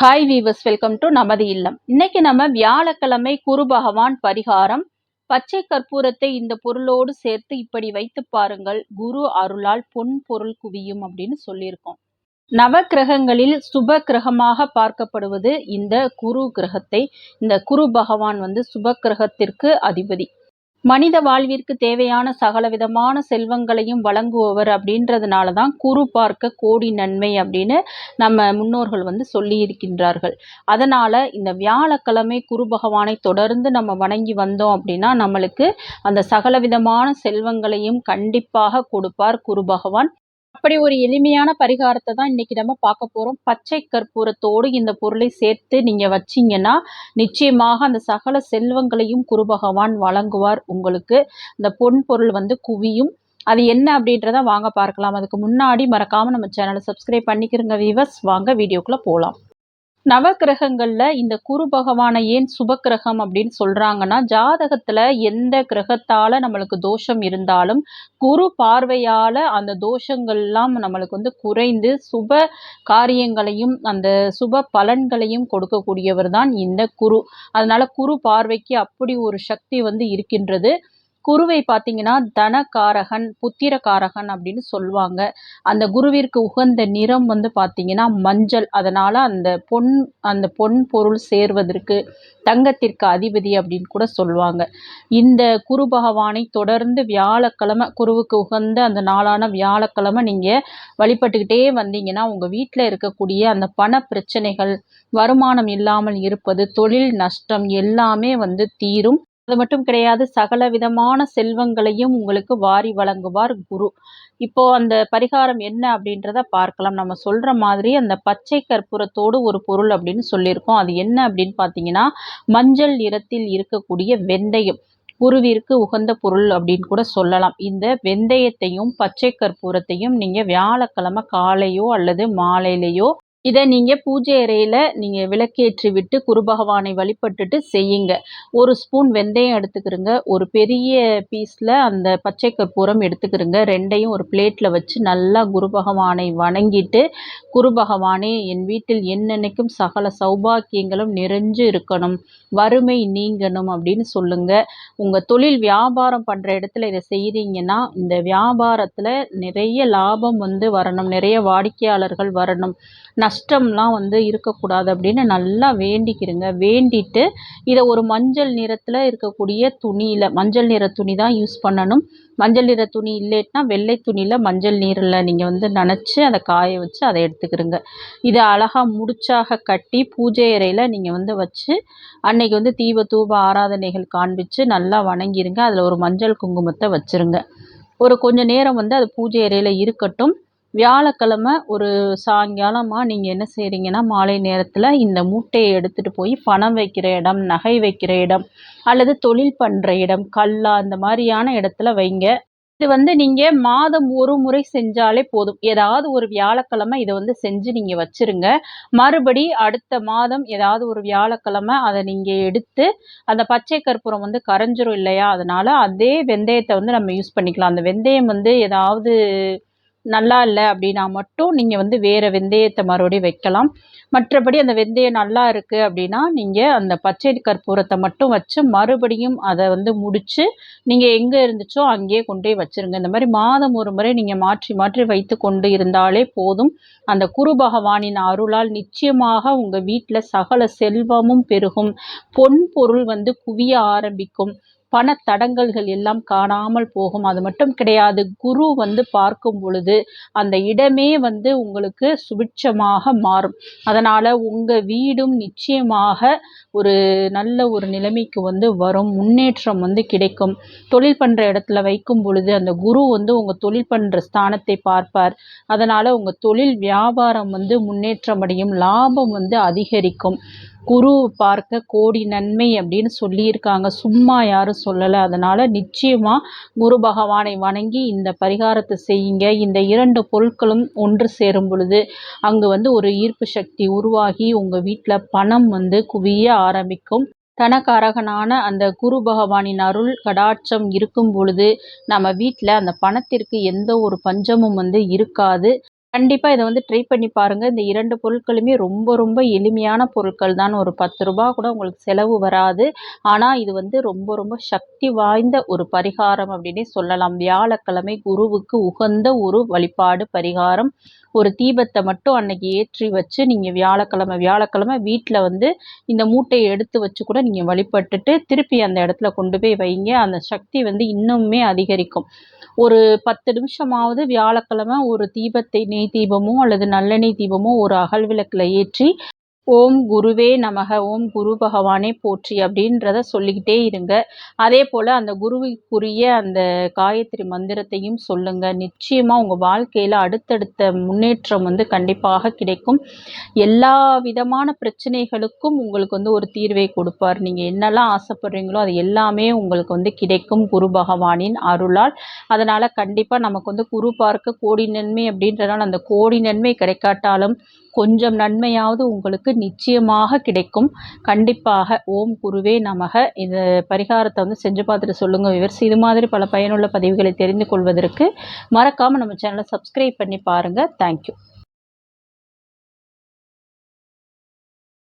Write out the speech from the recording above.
Hi viewers welcome to நமது இல்லம். இன்னைக்கு நம்ம வியாழக்கிழமை குரு பகவான் பரிகாரம். பச்சை கற்பூரத்தை இந்த பொருளோடு சேர்த்து இப்படி வைத்து பாருங்கள். குரு அருளால் பொன் பொருள் குவியும் அப்படின்னு சொல்லியிருக்கோம். நவ கிரகங்களில் சுப கிரகமாக பார்க்கப்படுவது இந்த குரு கிரகத்தை இந்த குரு பகவான் வந்து சுப கிரகத்திற்கு அதிபதி. மனித வாழ்விற்கு தேவையான சகல விதமான செல்வங்களையும் வழங்குபவர் அப்படின்றதுனால தான் குரு பார்க்க கோடி நன்மை அப்படின்னு நம்ம முன்னோர்கள் வந்து சொல்லி இருக்கின்றார்கள் அதனால் இந்த வியாழக்கிழமை குரு பகவானை தொடர்ந்து நம்ம வணங்கி வந்தோம் அப்படின்னா நம்மளுக்கு அந்த சகல விதமான செல்வங்களையும் கண்டிப்பாக கொடுப்பார் குரு பகவான். அப்படி ஒரு எளிமையான பரிகாரத்தை தான் இன்னைக்கு நம்ம பார்க்க போகிறோம் பச்சை கற்பூரத்தோடு இந்த பொருளை சேர்த்து நீங்கள் வச்சிங்கன்னா நிச்சயமாக அந்த சகல செல்வங்களையும் குரு பகவான் வழங்குவார் உங்களுக்கு. இந்த பொன் பொருள் வந்து குவியும். அது என்ன அப்படின்றத வாங்க பார்க்கலாம். அதுக்கு முன்னாடி மறக்காமல் நம்ம சேனலை சப்ஸ்கிரைப் பண்ணிக்கிறங்க விவஸ் வாங்க வீடியோக்குள்ளே போகலாம் நவக்கிரகங்களில் இந்த குரு பகவானை ஏன் சுபக்கிரகம் அப்படின்னு சொல்கிறாங்கன்னா ஜாதகத்தில் எந்த கிரகத்தால் நம்மளுக்கு தோஷம் இருந்தாலும் குரு பார்வையால் அந்த தோஷங்கள்லாம் நம்மளுக்கு வந்து குறைந்து சுப காரியங்களையும் அந்த சுப பலன்களையும் கொடுக்கக்கூடியவர் தான் இந்த குரு. அதனால் குரு பார்வைக்கு அப்படி ஒரு சக்தி வந்து இருக்கின்றது. குருவை பார்த்தீங்கன்னா தனகாரகன் புத்திரகாரகன் அப்படின்னு சொல்லுவாங்க. அந்த குருவிற்கு உகந்த நிறம் வந்து பார்த்தீங்கன்னா மஞ்சள். அதனால் அந்த பொன் அந்த பொன் பொருள் சேர்வதற்கு தங்கத்திற்கு அதிபதி அப்படின்னு கூட சொல்லுவாங்க. இந்த குரு பகவானை தொடர்ந்து வியாழக்கிழமை குருவுக்கு உகந்த அந்த நாளான வியாழக்கிழமை நீங்கள் வழிபட்டுக்கிட்டே வந்தீங்கன்னா உங்கள் வீட்டில் இருக்கக்கூடிய அந்த பண பிரச்சனைகள் வருமானம் இல்லாமல் இருப்பது தொழில் நஷ்டம் எல்லாமே வந்து தீரும். அது மட்டும் கிடையாது சகல விதமான செல்வங்களையும் உங்களுக்கு வாரி வழங்குவார் குரு. இப்போ அந்த பரிகாரம் என்ன அப்படின்றத பார்க்கலாம். நம்ம சொல்ற மாதிரி அந்த பச்சை கற்பூரத்தோடு ஒரு பொருள் அப்படின்னு சொல்லியிருக்கோம். அது என்ன அப்படின்னு பார்த்தீங்கன்னா மஞ்சள் நிறத்தில் இருக்கக்கூடிய வெந்தயம். குருவிற்கு உகந்த பொருள் அப்படின்னு கூட சொல்லலாம். இந்த வெந்தயத்தையும் பச்சை கற்பூரத்தையும் நீங்கள் வியாழக்கிழமை காலையோ அல்லது மாலையிலையோ இதை நீங்கள் பூஜை அறையில் நீங்கள் விளக்கேற்றி விட்டு குரு பகவானை வழிபட்டுட்டு செய்யுங்க. ஒரு ஸ்பூன் வெந்தயம் எடுத்துக்கிறங்க ஒரு பெரிய பீஸில் அந்த பச்சை கற்பூரம் எடுத்துக்கிறங்க ரெண்டையும் ஒரு பிளேட்டில் வச்சு நல்லா குரு பகவானை வணங்கிட்டு குரு பகவானே என் வீட்டில் என்னென்னைக்கும் சகல சௌபாக்கியங்களும் நிறைஞ்சு இருக்கணும். வறுமை நீங்கணும் அப்படின்னு சொல்லுங்கள் உங்கள் தொழில் வியாபாரம் பண்ணுற இடத்துல இதை செய்கிறீங்கன்னா இந்த வியாபாரத்தில் நிறைய லாபம் வந்து வரணும். நிறைய வாடிக்கையாளர்கள் வரணும். நஷ்டம்லாம் வந்து இருக்கக்கூடாது அப்படின்னு நல்லா வேண்டிக்கிறங்க. வேண்டிட்டு இதை ஒரு மஞ்சள் நிறத்தில் இருக்கக்கூடிய துணியில் மஞ்சள் நிற துணி தான் யூஸ் பண்ணணும். மஞ்சள் நிற துணி இல்லைன்னா வெள்ளை துணியில் மஞ்சள் நீரில் நீங்கள் வந்து நனைச்சி அதை காய வச்சு அதை எடுத்துக்கிறங்க. இதை அழகாக முடிச்சாக கட்டி பூஜை அறையில் நீங்கள் வந்து வச்சு அன்னைக்கு வந்து தீப தூப ஆராதனைகள் காண்பித்து நல்லா வணங்கிருங்க. அதில் ஒரு மஞ்சள் குங்குமத்தை வச்சுருங்க. ஒரு கொஞ்சம் நேரம் வந்து அது பூஜை அறையில் இருக்கட்டும். வியாழக்கிழமை ஒரு சாயங்காலமாக நீங்கள் என்ன செய்கிறீங்கன்னா மாலை நேரத்தில் இந்த மூட்டையை எடுத்துகிட்டு போய் பணம் வைக்கிற இடம் நகை வைக்கிற இடம் அல்லது தொழில் பண்ணுற இடம் கல்லா அந்த மாதிரியான இடத்துல வைங்க. இது வந்து நீங்கள் மாதம் ஒரு முறை செஞ்சாலே போதும். ஏதாவது ஒரு வியாழக்கிழமை இதை வந்து செஞ்சு நீங்கள் வச்சுருங்க. மறுபடி அடுத்த மாதம் ஏதாவது ஒரு வியாழக்கிழமை அதை நீங்கள் எடுத்து அந்த பச்சை கற்பூரம் வந்து கரைஞ்சிரும் இல்லையா? அதனால் அதே வெந்தயத்தை வந்து நம்ம யூஸ் பண்ணிக்கலாம். அந்த வெந்தயம் வந்து ஏதாவது நல்லா இல்லை அப்படின்னா மட்டும் நீங்கள் வந்து வேறு வெந்தயத்தை மறுபடியும் வைக்கலாம். மற்றபடி அந்த வெந்தயம் நல்லா இருக்குது அப்படின்னா நீங்கள் அந்த பச்சை கற்பூரத்தை மட்டும் வச்சு மறுபடியும் அதை வந்து முடித்து நீங்கள் எங்கே இருந்துச்சோ அங்கேயே கொண்டு போய் வச்சுருங்க. இந்த மாதிரி மாதம் ஒரு முறை நீங்கள் மாற்றி மாற்றி வைத்து கொண்டு இருந்தாலே போதும். அந்த குரு பகவானின் அருளால் நிச்சயமாக உங்கள் வீட்டில் சகல செல்வமும் பெருகும். பொன் பொருள் வந்து குவிய ஆரம்பிக்கும். பண தடங்கல்கள் எல்லாம் காணாமல் போகும். அது மட்டும் கிடையாது குரு வந்து பார்க்கும் பொழுது அந்த இடமே வந்து உங்களுக்கு சுபிட்சமாக மாறும். அதனால் உங்கள் வீடும் நிச்சயமாக ஒரு நல்ல ஒரு நிலைமைக்கு வந்து வரும். முன்னேற்றம் வந்து கிடைக்கும். தொழில் பண்ணுற இடத்துல வைக்கும் பொழுது அந்த குரு வந்து உங்கள் தொழில் பண்ணுற ஸ்தானத்தை பார்ப்பார். அதனால் உங்கள் தொழில் வியாபாரம் வந்து முன்னேற்றம் அடையும் லாபம் வந்து அதிகரிக்கும். குரு பார்க்க கோடி நன்மை அப்படின்னு சொல்லியிருக்காங்க. சும்மா யாரும் சொல்லலை. அதனால் நிச்சயமாக குரு பகவானை வணங்கி இந்த பரிகாரத்தை செய்யுங்க. இந்த இரண்டு பொருட்களும் ஒன்று சேரும் பொழுது அங்கே வந்து ஒரு ஈர்ப்பு சக்தி உருவாகி உங்கள் வீட்டில் பணம் வந்து குவிய ஆரம்பிக்கும். தனக்காரகனான அந்த குரு பகவானின் அருள் கடாட்சம் இருக்கும் பொழுது நம்ம வீட்டில் அந்த பணத்திற்கு எந்த ஒரு பஞ்சமும் வந்து இருக்காது. கண்டிப்பாக இதை வந்து ட்ரை பண்ணி பாருங்கள் இந்த இரண்டு பொருட்களுமே ரொம்ப ரொம்ப எளிமையான பொருட்கள் தான் ஒரு பத்து ரூபா கூட உங்களுக்கு செலவு வராது. ஆனால் இது வந்து ரொம்ப ரொம்ப சக்தி வாய்ந்த ஒரு பரிகாரம் அப்படின்னே சொல்லலாம். வியாழக்கிழமை குருவுக்கு உகந்த ஒரு வழிபாடு பரிகாரம். ஒரு தீபத்தை மட்டும் அன்னைக்கு ஏற்றி வச்சு நீங்கள் வியாழக்கிழமை வியாழக்கிழமை வீட்டில் வந்து இந்த மூட்டையை எடுத்து வச்சு கூட நீங்கள் வழிபட்டுட்டு திருப்பி அந்த இடத்துல கொண்டு போய் வைங்க. அந்த சக்தி வந்து இன்னுமே அதிகரிக்கும். ஒரு பத்து நிமிஷமாவது வியாழக்கிழமை ஒரு தீபத்தை நெய் தீபமோ அல்லது நல்லெண்ணெய் தீபமோ ஒரு அகல் விளக்கில் ஏற்றி ஓம் குருவே நமக ஓம் குரு பகவானே போற்றி அப்படின்றத சொல்லிக்கிட்டே இருங்க. அதே போல் அந்த குருவுக்குரிய அந்த காயத்ரி மந்திரத்தையும் சொல்லுங்க. நிச்சயமாக உங்கள் வாழ்க்கையில் அடுத்தடுத்த முன்னேற்றம் வந்து கண்டிப்பாக கிடைக்கும். எல்லா விதமான பிரச்சனைகளுக்கும் உங்களுக்கு வந்து ஒரு தீர்வை கொடுப்பார். நீங்கள் என்னெல்லாம் ஆசைப்படுறீங்களோ அது எல்லாமே உங்களுக்கு வந்து கிடைக்கும் குரு பகவானின் அருளால். அதனால் கண்டிப்பாக நமக்கு வந்து குரு பார்க்க கோடி நன்மை அப்படின்றனால அந்த கோடி நன்மை கிடைக்காட்டாலும் கொஞ்சம் நன்மையாவது உங்களுக்கு நிச்சயமாக கிடைக்கும். கண்டிப்பாக ஓம் குருவே நமக. இந்த பரிகாரத்தை வந்து செஞ்சு பார்த்துட்டு சொல்லுங்கள் விவர்ஸ் இது மாதிரி பல பயனுள்ள பதிவுகளை தெரிந்து கொள்வதற்கு மறக்காமல் நம்ம சேனலை சப்ஸ்கிரைப் பண்ணி பாருங்கள் தேங்க்யூ